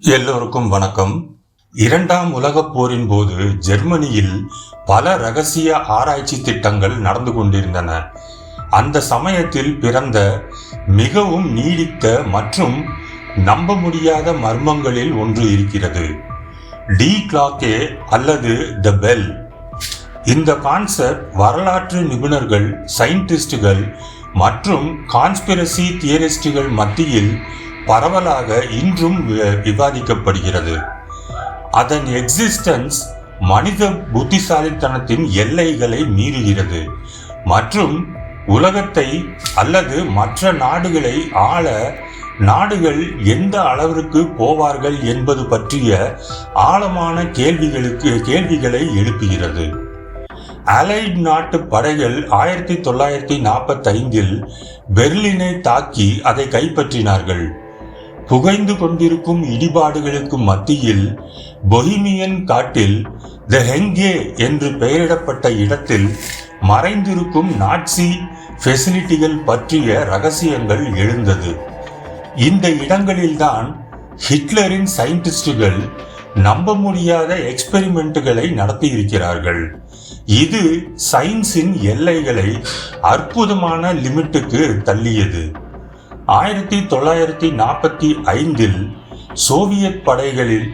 எல்லோருக்கும் வணக்கம். இரண்டாம் உலகப் போரின் போது ஜெர்மனியில் பல ரகசிய ஆராய்ச்சி திட்டங்கள் நடந்து கொண்டிருந்தன. அந்த சமயத்தில் பிறந்த மிகவும் நீடித்த மற்றும் நம்ப முடியாத மர்மங்களில் ஒன்று இருக்கிறது. டி கிளாக்கே அல்லது த பெல். இந்த கான்செப்ட் வரலாற்று நிபுணர்கள் சயின்டிஸ்டுகள் மற்றும் கான்ஸ்பிரசி தியரிஸ்டுகள் மத்தியில் பரவலாக இன்றும் விவாதிக்கப்படுகிறது. அதன் எக்ஸிஸ்டன்ஸ் மனித புத்திசாலித்தனத்தின் எல்லைகளை மீறுகிறது. மற்றும் உலகத்தை அல்லது மற்ற நாடுகளை ஆள நாடுகள் எந்த அளவிற்கு போவார்கள் என்பது பற்றிய ஆழமான கேள்விகளுக்கு கேள்விகளை எழுப்புகிறது. அலைட் நாட்டு படைகள் ஆயிரத்தி தொள்ளாயிரத்தி நாற்பத்தைந்தில் பெர்லினை தாக்கி அதை கைப்பற்றினார்கள். புகைந்து கொண்டிருக்கும் இடிபாடுகளுக்கு மத்தியில் பொஹிமியன் காட்டில் த ஹெங்கே என்று பெயரிடப்பட்ட இடத்தில் மறைந்திருக்கும் நாட்சி ஃபெசிலிட்டிகள் பற்றிய ரகசியங்கள் எழுந்தது. இந்த இடங்களில்தான் ஹிட்லரின் சயின்டிஸ்டுகள் நம்ப முடியாத எக்ஸ்பெரிமெண்ட்டுகளை நடத்தியிருக்கிறார்கள். இது சயின்ஸின் எல்லைகளை அற்புதமான லிமிட்டுக்கு தள்ளியது. ஆயிரத்தி தொள்ளாயிரத்தி நாற்பத்தி ஐந்தில் சோவியத் படைகளில்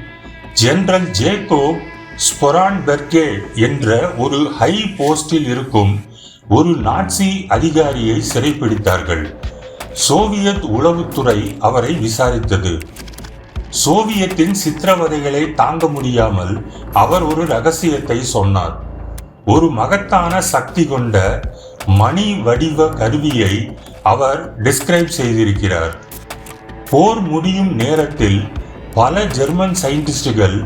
ஜெனரல் ஜேக்கோப் ஸ்பொரான்பெர்கே என்ற ஒரு ஹை போஸ்டில் இருக்கும் ஒரு நாட்சி அதிகாரியை சிறைப்பிடித்தார்கள். சோவியத் உளவுத்துறை அவரை விசாரித்தது. சோவியத்தின் சித்திரவதைகளை தாங்க முடியாமல் அவர் ஒரு ரகசியத்தை சொன்னார். ஒரு மகத்தான சக்தி கொண்ட மணி வடிவ கருவியை அவர் டிஸ்கிரைப் செய்திருக்கிறார். போர் முடியும் நேரத்தில் பல ஜெர்மன் சயின்டிஸ்டுகள்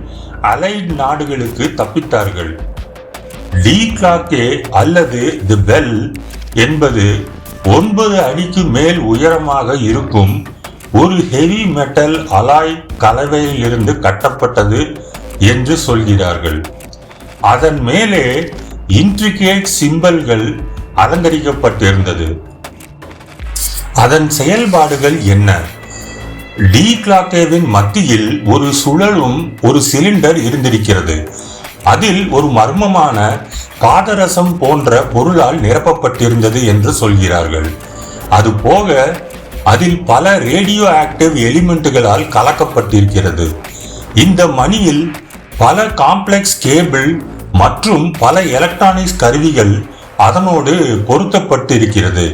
அலைட் நாடுகளுக்கு தப்பித்தார்கள். டி கிளாக்கே அல்லது தி பெல் என்பது ஒன்பது அடிக்கு மேல் உயரமாக இருக்கும் ஒரு ஹெவி மெட்டல் அலாய் கலவையிலிருந்து கட்டப்பட்டது என்று சொல்கிறார்கள். அதன் மேலே இன்ட்ரிகேட் சிம்பல்கள் அலங்கரிக்கப்பட்டிருந்தது. அதன் செயல்பாடுகள் என்ன? டி கிளாக்கேவின் மத்தியில் ஒரு சுழலும் ஒரு சிலிண்டர் இருந்திருக்கிறது. அதில் ஒரு மர்மமான பாதரசம் போன்ற பொருளால் நிரப்பப்பட்டிருந்தது என்று சொல்கிறார்கள். அது போக அதில் பல ரேடியோ ஆக்டிவ் எலிமெண்ட்டுகளால் கலக்கப்பட்டிருக்கிறது. இந்த மணியில் பல காம்ப்ளெக்ஸ் கேபிள் மற்றும் பல எலக்ட்ரானிக்ஸ் கருவிகள் அதனோடு பொருத்தப்பட்டிருக்கிறது.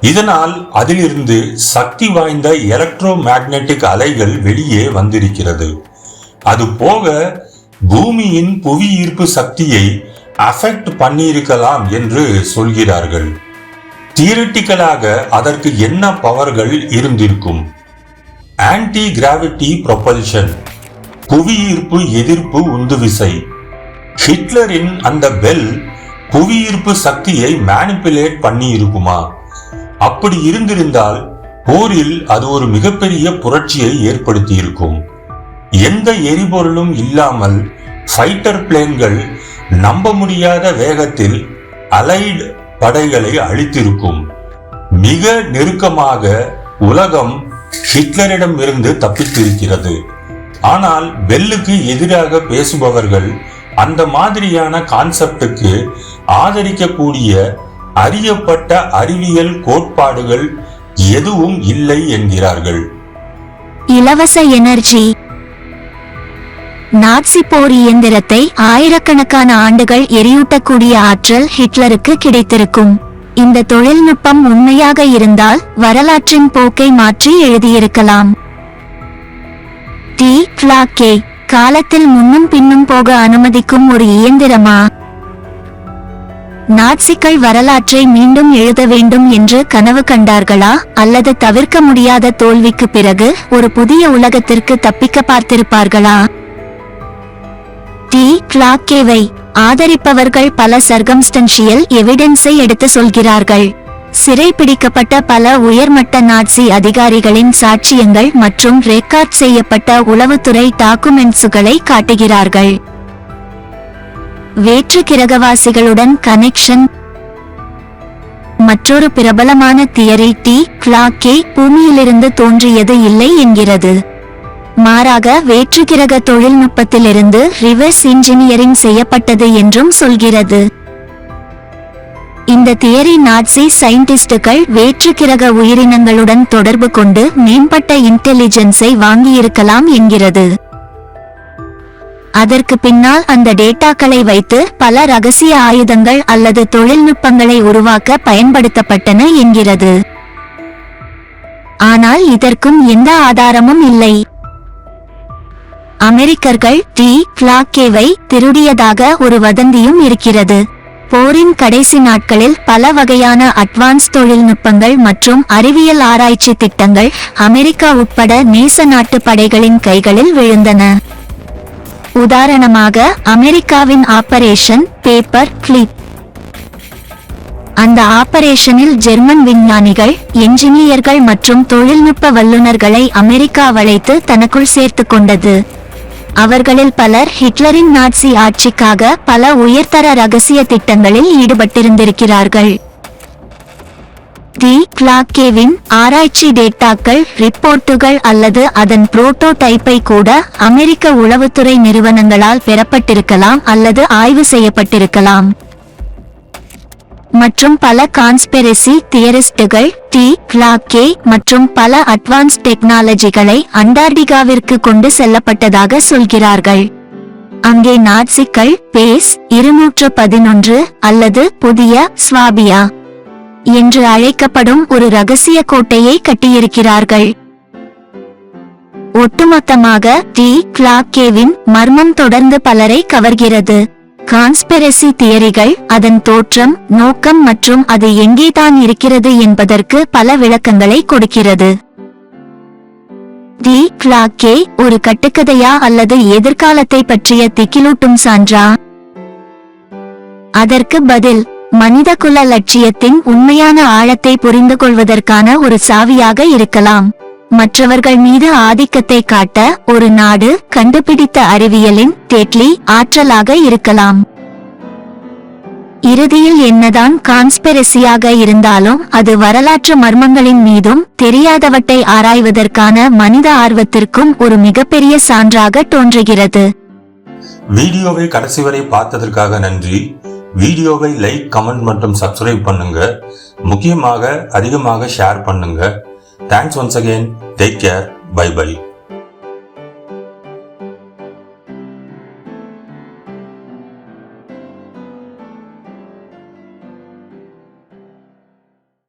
இதனால் அதிலிருந்து சக்தி வாய்ந்த எலக்ட்ரோ மேக்னெட்டிக் அலைகள் வெளியே வந்திருக்கிறது. அது போக பூமியின் புவி ஈர்ப்பு சக்தியை அஃபெக்ட் பண்ணியிருக்கலாம் என்று சொல்கிறார்கள். தியரிட்டிக்கலாக அதற்கு என்ன பவர்கள் இருந்திருக்கும்? ஆன்டி கிராவிட்டி ப்ரொபல்ஷன் புவியீர்ப்பு எதிர்ப்பு உந்துவிசை. ஹிட்லரின் அந்த பெல் புவியீர்ப்பு சக்தியை மேனிப்புலேட் பண்ணி இருக்குமா அப்படி இருந்திருந்தால் போரில் அது ஒரு மிகப்பெரிய புரட்சியை ஏற்படுத்தியிருக்கும். எந்த எரிபொருளும் இல்லாமல் ஃபைட்டர் பிளேன்கள் நம்ப முடியாத வேகத்தில் அலைடு படைகளை அழித்திருக்கும். மிக நெருக்கமாக உலகம் ஹிட்லரிடம் இருந்து தப்பித்திருக்கிறது. ஆனால் பெல்லுக்கு எதிராக பேசுபவர்கள் அந்த மாதிரியான கான்செப்டுக்கு ஆதரிக்கக்கூடிய அறியப்பட்ட அறிவியல் கோட்பாடுகள் எதுவும் இல்லை என்கிறார்கள். இலவச எனர்ஜி. நாட்சி போர் இயந்திரத்தை ஆயிரக்கணக்கான ஆண்டுகள் எரியூட்டக்கூடிய ஆற்றல் ஹிட்லருக்கு கிடைத்திருக்கும். இந்த தொழில்நுட்பம் உண்மையாக இருந்தால் வரலாற்றின் போக்கை மாற்றி எழுதியிருக்கலாம். டி. காலத்தில் முன்னும் பின்னும் போக அனுமதிக்கும் ஒரு இயந்திரமா? நாட்சிக்கள் வரலாற்றை மீண்டும் எழுத வேண்டும் என்று கனவு கண்டார்களா? அல்லது தவிர்க்க முடியாத தோல்விக்கு பிறகு ஒரு புதிய உலகத்திற்கு தப்பிக்க பார்த்திருப்பார்களா டி. கிளாக்கேவை ஆதரிப்பவர்கள் பல சர்க்கம்ஸ்டன்ஷியல் எவிடன்ஸை எடுத்து சொல்கிறார்கள். சிறைபிடிக்கப்பட்ட பல உயர்மட்ட நாட்சி அதிகாரிகளின் சாட்சியங்கள் மற்றும் ரெக்கார்ட் செய்யப்பட்ட உளவுத்துறை டாக்குமெண்ட்ஸுகளை காட்டுகிறார்கள். வேற்று கிரகவாசிகளுடன் கனெக்ஷன் மற்றொரு பிரபலமான தியரி டி கிளாக்கே பூமியிலிருந்து தோன்றியது இல்லை என்கிறது. மாறாக வேற்றுக்கிரக தொழில்நுட்பத்திலிருந்து ரிவர்ஸ் இன்ஜினியரிங் செய்யப்பட்டது என்றும் சொல்கிறது. இந்த தியரி நாட்சி சயின்டிஸ்டுகள் வேற்றுக்கிரக உயிரினங்களுடன் தொடர்பு கொண்டு மேம்பட்ட இன்டெலிஜென்ஸை வாங்கியிருக்கலாம் என்கிறது. அதற்கு பின்னால் அந்த டேட்டாக்களை வைத்து பல ரகசிய ஆயுதங்கள் அல்லது தொழில்நுட்பங்களை உருவாக்க பயன்படுத்தப்பட்டன என்கிறது. ஆனால் இதற்கும் எந்த ஆதாரமும் இல்லை. அமெரிக்கர்கள் டி. பிளாக்கேவை திருடியதாக ஒரு வதந்தியும் இருக்கிறது. போரின் கடைசி நாட்களில் பல வகையான அட்வான்ஸ் தொழில்நுட்பங்கள் மற்றும் அறிவியல் ஆராய்ச்சி திட்டங்கள் அமெரிக்கா உட்பட நேச நாட்டு படைகளின் கைகளில் விழுந்தன. உதாரணமாக அமெரிக்காவின் ஆபரேஷன் பேப்பர் கிளிப் அந்த ஆபரேஷனில் ஜெர்மன் விஞ்ஞானிகள் என்ஜினியர்கள் மற்றும் தொழில்நுட்ப வல்லுநர்களை அமெரிக்கா வளைத்து தனக்குள் சேர்த்துக் கொண்டது. அவர்களில் பலர் ஹிட்லரின் நாட்சி ஆட்சிக்காக பல உயர்தர ரகசிய திட்டங்களில் ஈடுபட்டிருந்திருக்கிறார்கள். டி கிளாக்கேவின் ஆராய்ச்சி டேட்டாக்கள் ரிப்போர்ட்டுகள் அல்லது அதன் புரோட்டோடைப்பை கூட அமெரிக்க உளவுத்துறை நிறுவனங்களால் பெறப்பட்டிருக்கலாம் அல்லது ஆய்வு செய்யப்பட்டிருக்கலாம். மற்றும் பல கான்ஸ்பெரசி தியரிஸ்டுகள் டி கிளாக்கே மற்றும் பல அட்வான்ஸ் டெக்னாலஜிகளை அண்டார்டிகாவிற்கு கொண்டு செல்லப்பட்டதாக சொல்கிறார்கள். அங்கே நாட்சிக்கள் பேஸ் இருநூற்று பதினொன்று அல்லது புதிய ஸ்வாபியா. என்று அழைக்கப்படும் ஒரு ரகசிய கோட்டையை கட்டியிருக்கிறார்கள். ஒட்டுமொத்தமாக டி கிளாக்கேவின் மர்மம் தொடர்ந்து பலரை கவர்கிறது. கான்ஸ்பெரசி தியரிகள் அதன் தோற்றம் நோக்கம் மற்றும் அது எங்கே தான் இருக்கிறது என்பதற்கு பல விளக்கங்களை கொடுக்கிறது. தி கிளாக்கே ஒரு கட்டுக்கதையா அல்லது எதிர்காலத்தை பற்றிய திக்கிலூட்டும் சான்றா? அதற்கு பதில் மனிதகுல லட்சியத்தின் உண்மையான ஆழத்தை புரிந்து கொள்வதற்கான ஒரு சாவியாக இருக்கலாம். மற்றவர்கள் மீது ஆதிக்கத்தை காட்ட ஒரு நாடு கண்டுபிடித்த அறிவியலின் தேட்லி ஆற்றலாக இருக்கலாம். இறுதியில் என்னதான் கான்ஸ்பெரசியாக இருந்தாலும் அது வரலாற்று மர்மங்களின் மீதும் தெரியாதவற்றை ஆராய்வதற்கான மனித ஆர்வத்திற்கும் ஒரு மிகப்பெரிய சான்றாக தோன்றுகிறது. வீடியோவை கடைசி வரை பார்த்ததற்காக நன்றி. வீடியோவை லைக் கமெண்ட் மற்றும் சப்ஸ்கிரைப் பண்ணுங்க. முக்கியமாக அதிகமாக ஷேர் பண்ணுங்க. Thanks once again take care bye bye